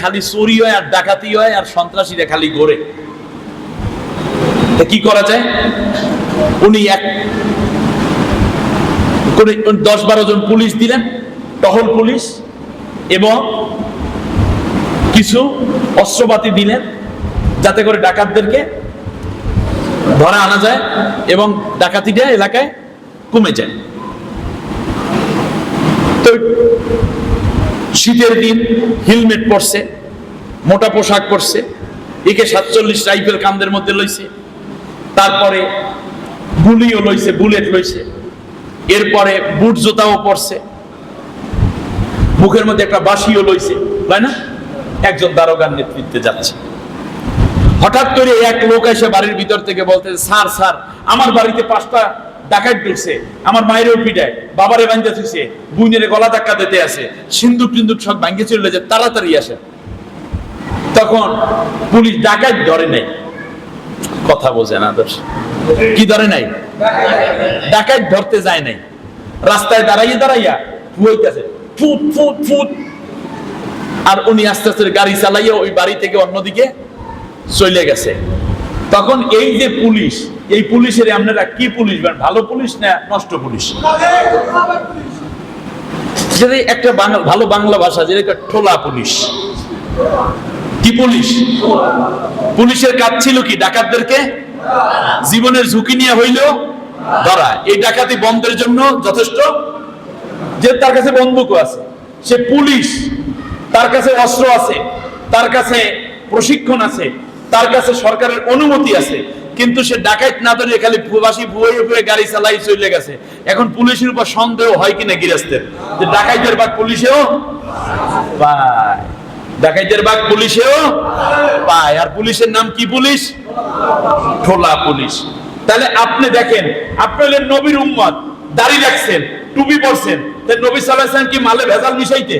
খালি চুরি হয় আর ডাকাতি হয় আর সন্ত্রাসীরা খালি গড়ে কি করা যায়? উনি এক দশ বারো জন পুলিশ দিলেন, টহল পুলিশ এবং কিছু অস্ত্রপাতি দিলেন যাতে করে ডাকাতদেরকে ধরা আনা যায় এবং ডাকাতিটা এলাকায় কমে যায়। তো শীতের দিন হেলমেট পরছে, মোটা পোশাক পরছে, একে সাতচল্লিশ রাইফেল কান্দের মধ্যে লইছে, তারপরে গুলিও লইছে, বুলেট লইছে, এরপরে বুট জোতাও পরছে, মুখের মধ্যে একটা বাঁশিও লইছে, তাই না? একজন দারোগার নেতৃত্বে যাচ্ছে। হঠাৎ করে এক লোক এসে বাড়ির ভিতর থেকে বলতে স্যার স্যার, আমার বাড়িতে পাঁচটা ডাকাত ঢুকছে আমার মায়েরও পিটায়, বাবারে বাঞ্জা থুইছে বুইনের গলা ধাক্কা দিতে আছে, সিন্দুক টিন্দুক সব ভাঙ্গে চলে যায়, তাড়াতাড়ি আসে। তখন পুলিশ ডাকাত ধরে নাই কথা বোঝে না দোষ কি ধরে নাই ডাকাত ধরতে যায় নাই। রাস্তায় দাঁড়াইয়ে দাঁড়াইয়া ফুয়াইতেছে ফুট ফুট ফুট। আর উনি আস্তে আস্তে গাড়ি চালাইয়া ওই বাড়ি থেকে অন্যদিকে চলে গেছে। তখন এই যে পুলিশ এই পুলিশের আপনারা কি পুলিশ ভালো পুলিশ না নষ্ট পুলিশ? যেটা একটা ভালো বাংলা ভাষা, যেটা ঠোলা পুলিশ, কি পুলিশ? পুলিশের কাজ ছিল কি? ডাকাতদেরকে জীবনের ঝুঁকি নিয়ে হইল ধরা। এই ডাকাতি বন্ধের জন্য যথেষ্ট। যে তার কাছে বন্দুকও আছে, সে পুলিশ। তার কাছে অস্ত্র আছে, তার কাছে প্রশিক্ষণ আছে, তার কাছে সরকারের অনুমতি আছে কিন্তু সে ডাকাত না ধরে খালি প্রবাসী ভুয়ে ভুয়ে গাড়ি চালাই চলে গেছে। এখন পুলিশের উপর সন্দেহ হয় কিনা গিরাস্তের যে ডাকাইতের বাদ পুলিশেও পায়। ডাকাইতের বাঘ পুলিশেও পায়। আর পুলিশের নাম কি পুলিশ? ঠোলা পুলিশ। তাহলে আপনি দেখেন, আপনি হলেন নবীর উম্মত, দাড়ি রাখছেন, টুপি পরছেন। নবী ওয়াসাল্লাম কি মালে ভেজাল মিশাইতে?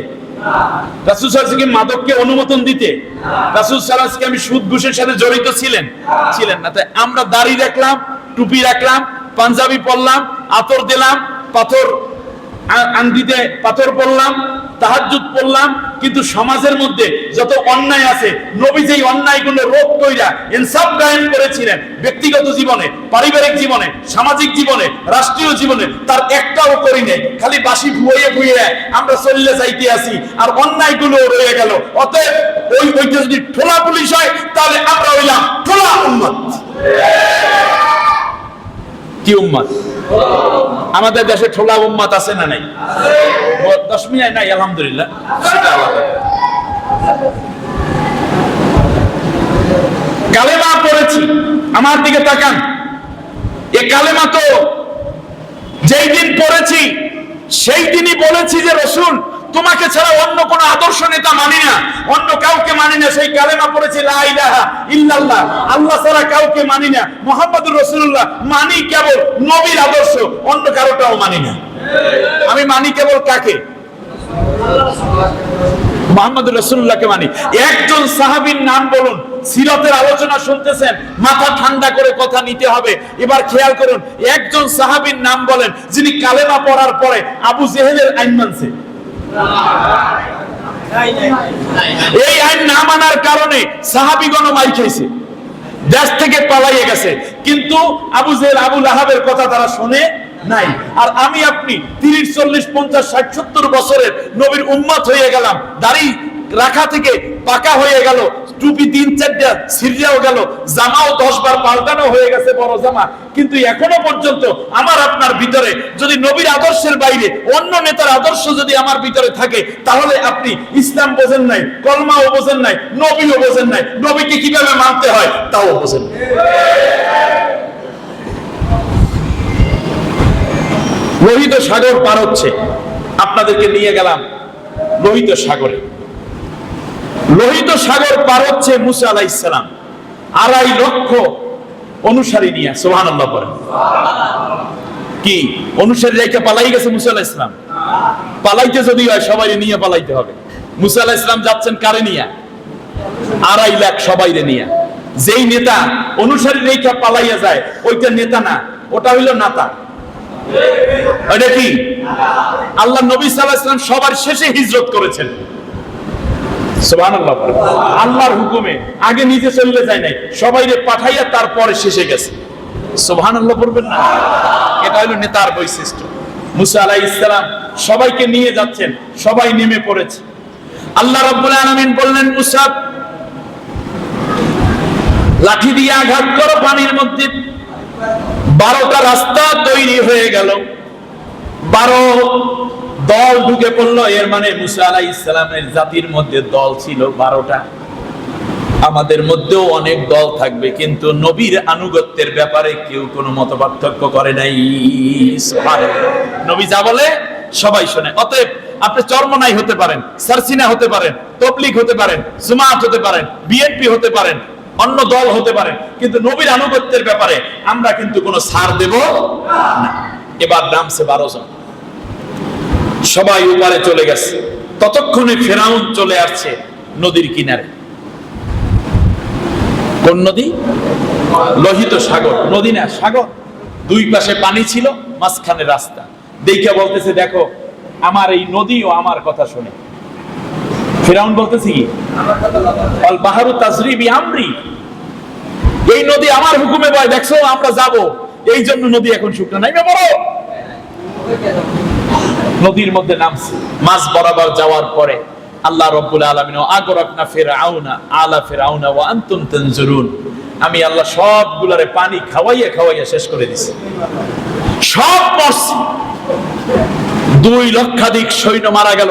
রাসূল সাল্লাল্লাহু আলাইহি ওয়াসাল্লাম কি মাদককে অনুমোদন দিতে, রাসুল সাল্লাল্লাহু আমি সুদ ঘুষের সাথে জড়িত ছিলেন ছিলেন না। তাই আমরা দাড়ি রাখলাম, টুপি রাখলাম, পাঞ্জাবি পরলাম, আতর দিলাম, পাথর আ- আঙ্গিতে পাথর পড়লাম তাহাজ্জুদ পড়লাম, কিন্তু সমাজের মধ্যে যত অন্যায় আছে, নবী যেই অন্যায়গুলো রোধ কইরা ইনসাফ কায়েম করেছিলেন, ব্যক্তিগত জীবনে, পারিবারিক জীবনে, সামাজিক জীবনে, রাষ্ট্রীয় জীবনে, তার একটাও করি নেই, খালি বাসি ভুয়ে ভুয়ে আমরা চললে যাইতে আসি, আর অন্যায়গুলো রয়ে গেল। অতএব ওই ওইটা যদি ঠোলা পুলিশ হয়, তাহলে আমরা হইলাম ঠোলা উম্মত। কি উম্মত? আমাদের দেশে ঠোলা উম্মাত আছে না নাই? দশ মিনিট নাই, আলহামদুলিল্লাহ। কালেমা পড়েছি, আমার দিকে তাকান। এ কালেমা তো যেই দিন পড়েছি, সেই দিনই বলেছি যে রসুল তোমাকে ছাড়া অন্য কোন আদর্শ নেতা মানি না। অন্য কাউকে মানি না। সেই কালেমা পড়েছি ইল্লাল্লাহ। আল্লাহ ছাড়া কাউকে মানি না। মোহাম্মদুর রসুল্লাহ মানি কেবল নবীর আদর্শ, অন্য কারোটাও মানি না। আমি মানি কেবল কাকে? মোহাম্মদ রসুল্লাহকে মানি। একজন সাহাবীর নাম বলুন, সিরতের আলোচনা শুনতেছেন, মাথা ঠান্ডা করে কথা নিতে হবে। এবার খেয়াল করুন, একজন সাহাবীর নাম বলেন, যিনি কালেমা পড়ার পরে আবু জেহেলের আইন মানছে। এই আইন না মানার কারণে সাহাবিগণ মাই খাইছে। দেশ থেকে পালাইয়ে গেছে। কিন্তু আবু জেল আবুল আহাবের কথা তারা শুনে নাই। আর আমি আপনি তিরিশ, চল্লিশ, পঞ্চাশ, ষাট, সত্তর বছরের নবীর উম্মত হয়ে গেলাম। দাড়ি রাখা থেকে পাকা হয়ে গেল। টুপি তিন চারটা সিরিয়াও গেল। জামাও দশ বার পাল্টানো হয়ে গেছে বড় জামা। কিন্তু এখনও পর্যন্ত আমার আপনার ভিতরে যদি নবীর আদর্শের বাইরে অন্য নেতার আদর্শ যদি আমার ভিতরে থাকে, তাহলে আপনি ইসলাম বোঝেন নাই, কলমাও বোঝেন নাই, নবীও বোঝেন নাই। নবীকে কীভাবে মানতে হয়, তাও বোঝেন। লোহিত সাগর পার হচ্ছে। আপনাদেরকে নিয়ে গেলাম লোহিত সাগরে। লোহিত সাগর পার হচ্ছে মুসা আলাইসালাম আড়াই লক্ষ অনুসারী নিয়ে সোহান আল্লাহ করেন কি? অনুসারী রেখে পালাই গেছে মুসা আলাহ ইসলাম পালাইতে যদি হয় সবাই নিয়ে পালাইতে হবে। মুসা আলাহ ইসলাম যাচ্ছেন কারে নিয়ে? আড়াই লাখ সবাই নিয়ে। যেই নেতা অনুসারী রেখা পালাইয়া যায়, ওইটা নেতা না, ওটা হইল নাতা। কি? আল্লাহ নবী সাল্লাহ ইসলাম সবার শেষে হিজরত করেছেন। আল্লাহর হুকুমে আগে নিজে চলে যায় নাই, সবাইরে পাঠাইয়া তারপরে শেষে গেছে। সুবহানাল্লাহ বলবেন না। এটা হলো নেতার বৈশিষ্ট্য। মুসা আলাইহিস সালাম সবাইকে নিয়ে যাচ্ছেন, সবাই নেমে পড়েছে। আল্লাহ রাব্বুল আলামিন বললেন মুসা লাঠি দিয়ে আঘাত করো পানির মধ্যে। বারোটা রাস্তা তৈরি হয়ে গেল। বারো দল ঢুকে পড়ল, এর মানে মুসা আলাহ ইসলামের জাতির মধ্যে দল ছিল বারোটা। আমাদের মধ্যেও অনেক দল থাকবে, কিন্তু নবীর আনুগত্যের ব্যাপারে কেউ কোনো মত পার্থক্য করে নাই। নবী যা বলে, সবাই শোনে। অতএব আপনি চরমনাই হতে পারেন, সারসিনা হতে পারেন, তবলিগ হতে পারেন সুমাত হতে পারেন, বিএনপি হতে পারেন, অন্য দল হতে পারেন কিন্তু নবীর আনুগত্যের ব্যাপারে আমরা কিন্তু কোনো সার দেব না। এবার নামছে বারো জন। সবাই উপারে চলে গেছে। ততক্ষণে ফেরাউন চলে আসছে নদীর কিনারে। কোন নদী? লোহিত সাগর। নদী না, সাগর। দুই পাশে পানি ছিল, মাঝখানে রাস্তা। দেখে বলতেছে, দেখো, আমার এই নদীও আমার কথা শুনে। ফেরাউন বলতেছে কি? অল বাহারু তাজরিবি আমরি। এই নদী আমার হুকুমে বয়, দেখছ, আমরা যাব। এই জন্য নদী এখন শুকনো। নাই বড় নদীর মধ্যে নামছে। মাছ বরাবর যাওয়ার পরে আল্লাহ রব্বুল আলামিন আগরাকনা ফিরআউনা, আলা ফিরআউনা ওয়া আনতুম তানজুরুন। আমি আল্লাহ সবগুলারে পানি খাওয়াইয়া খাওয়াইয়া শেষ করে দিছি। সব মরছে। দুই লক্ষাধিক সৈন্য মারা গেল।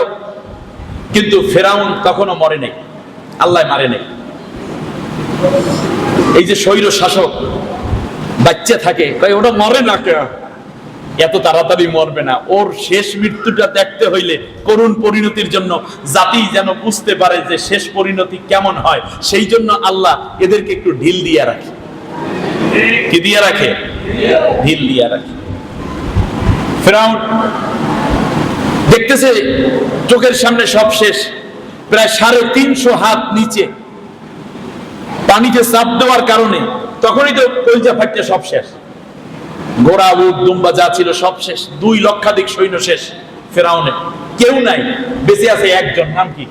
কিন্তু ফেরাউন তখনও মরে নাই। আল্লাহ মারে নাই। এই যে স্বৈর শাসক বাচ্চা থাকে ওটা মরে না কে এত তাড়াতাড়ি মরবে না। ওর শেষ মৃত্যুটা দেখতে হইলে করুণ পরিণতির জন্য জাতি যেন বুঝতে পারে যে শেষ পরিণতি কেমন হয়। সেই জন্য আল্লাহ এদেরকে একটু ঢিল দিয়ে রাখে। কি দিয়ে রাখে? ঢিল দিয়ে রাখে। ফেরাউন দেখতেছে চোখের সামনে সব শেষ। প্রায় সাড়ে তিনশো হাত নিচে পানিতে চাপ দেওয়ার কারণে তখনই তো কলজা ফাটতে সব শেষ। ঘোড়া উট যা ছিল সব শেষ। দুই লক্ষাধিক সৈন্য শেষ ফেরাউনে। কেউ নাই। বেঁচে আছে একজন। নাম কি?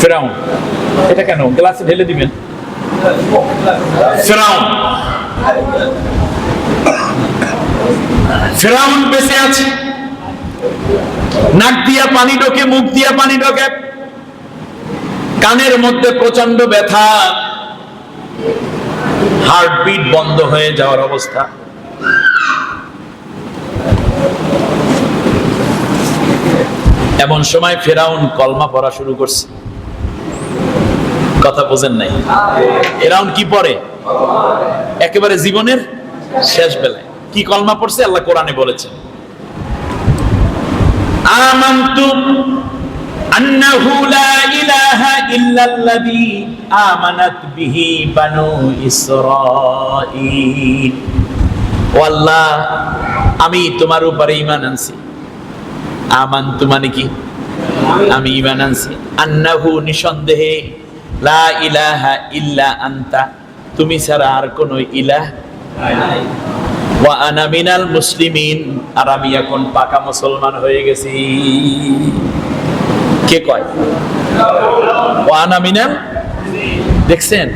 ফেরাউন। এটা কেন? গ্লাসে ঢেলে দিবেন। ফেরাউন। ফেরাউন বেঁচে আছে। নাক দিয়া পানি ঢোকে, মুখ দিয়া পানি ঢোকে। কানের মধ্যে প্রচণ্ড ব্যথা। হার্টবিট বন্ধ হয়ে যাওয়ার অবস্থা। এমন সময় ফেরাউন কলমা পড়া শুরু করছে। কথা বোঝেন নাই। ফেরাউন কি পড়ে? একেবারে জীবনের শেষ বেলায়। কি কলমা পড়ছে? আল্লাহ কোরআনে বলেছেন। আমান্তু আন্নাহু লা ইলাহা ইল্লাল্লাযী আমানাত বিহি বানু ইসরাঈল। ও আল্লাহ, আমি তোমার উপরে ঈমান আনছি। আমান্তু মানে কি? আমি ঈমান আনছি। আন্নাহু নিসন্দেহে, লা ইলাহা ইল্লা আনতা। তুমি ছাড়া আর কোনো ইলাহ ওয়া আনা মিনাল মুসলিমিন, আর আমি এখন পাকা মুসলমান হয়ে গেছি। কে কয়? ওয়া আনা মিনাল? দেখছেন?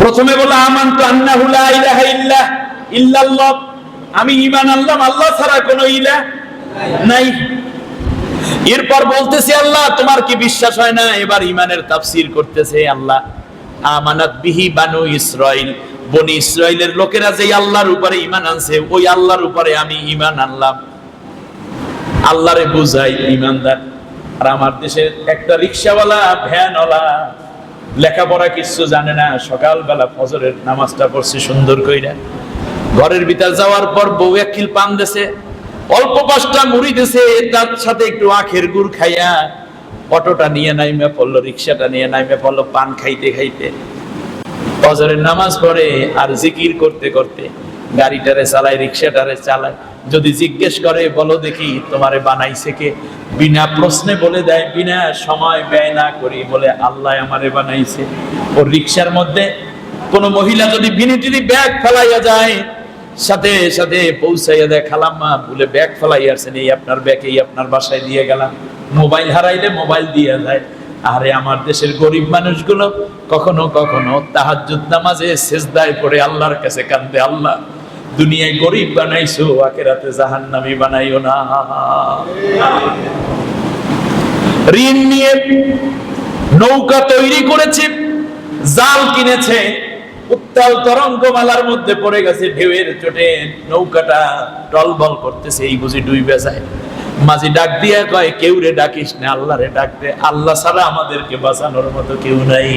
প্রথমে বলে আমান তো আন্নাহু লা ইলাহা ইল্লা ইল্লাল্লাহ। আমি ঈমান আনলাম, আল্লাহ ছাড়া কোনো ইলাহ নাই। এরপর বলতেছে, আল্লাহ, তোমার কি বিশ্বাস হয় না? এবার ইমানের তাফসীর করতেছে আল্লাহ, আমানাত বিহি বানু ইসরাইল। বনি ইসরাইলের লোকেরা যে আল্লাহর উপরে ইমান আনছে, ওই আল্লাহর উপরে আমি ইমান আনলাম। আল্লাহরে বুঝাই ইমানদার আর আমার দেশের একটা রিক্সাওয়ালা, ভ্যানওয়ালা, লেখাপড়া কিছু জানে না, সকালবেলা ফজরের নামাজটা পড়ছে সুন্দর কইরা। ঘরের ভিতর যাওয়ার পর বউ এক পান দেছে, অল্প পাঁচটা মুড়ি দেছে, তার সাথে একটু আখের গুড় খাইয়া অটোটা নিয়ে নাইমে পড়ল, রিক্সাটা নিয়ে নাইমে পড়ল, পান খাইতে খাইতে। ফজরের নামাজ পড়ে আর জিকির করতে করতে গাড়িটারে চালায়, রিক্সাটারে চালায়। যদি জিজ্ঞেস করে, বলো দেখি তোমারে বানাইছে কে? বিনা প্রশ্নে বলে দেয়, বিনা সময় ব্যয় না করি বলে আল্লাহ আমারে বানাইছে। ও রিক্সার মধ্যে কোনো মহিলা যদি বিনিটিনি ব্যাগ ফেলাইয়া যায়, সাথে সাথে পৌঁছাইয়া দেয়, খালাম্মা, বলে ব্যাগ ফেলাই আসছেন এই আপনার ব্যাগ, এই আপনার বাসায় দিয়ে গেলাম। মোবাইল হারাইলে মোবাইল দিয়ে যায়। আরে আমার দেশের গরিব মানুষগুলো কখনো কখনো তাহাজ্জুদ নামাজে সেজদায় পড়ে আল্লাহর কাছে কান্দে আল্লাহ, দুনিয়ায় গরিব বানাইছো, আখেরাতে জাহান্নামী বানাইও না। ঋণ নিয়ে নৌকা তৈরি করেছে, জাল কিনেছে, উত্তাল তরঙ্গমালার মধ্যে পড়ে গেছে, ঢেউয়ের চোটে নৌকাটা টলবল করতেছে, এই বুঝি ডুইবে যায়। মাঝি ডাক দিয়ে কয়, কেউ রে ডাকিস না, আল্লাহ রে ডাক দে। আল্লাহ ছাড়া আমাদেরকে বাঁচানোর মতো কেউ নাই।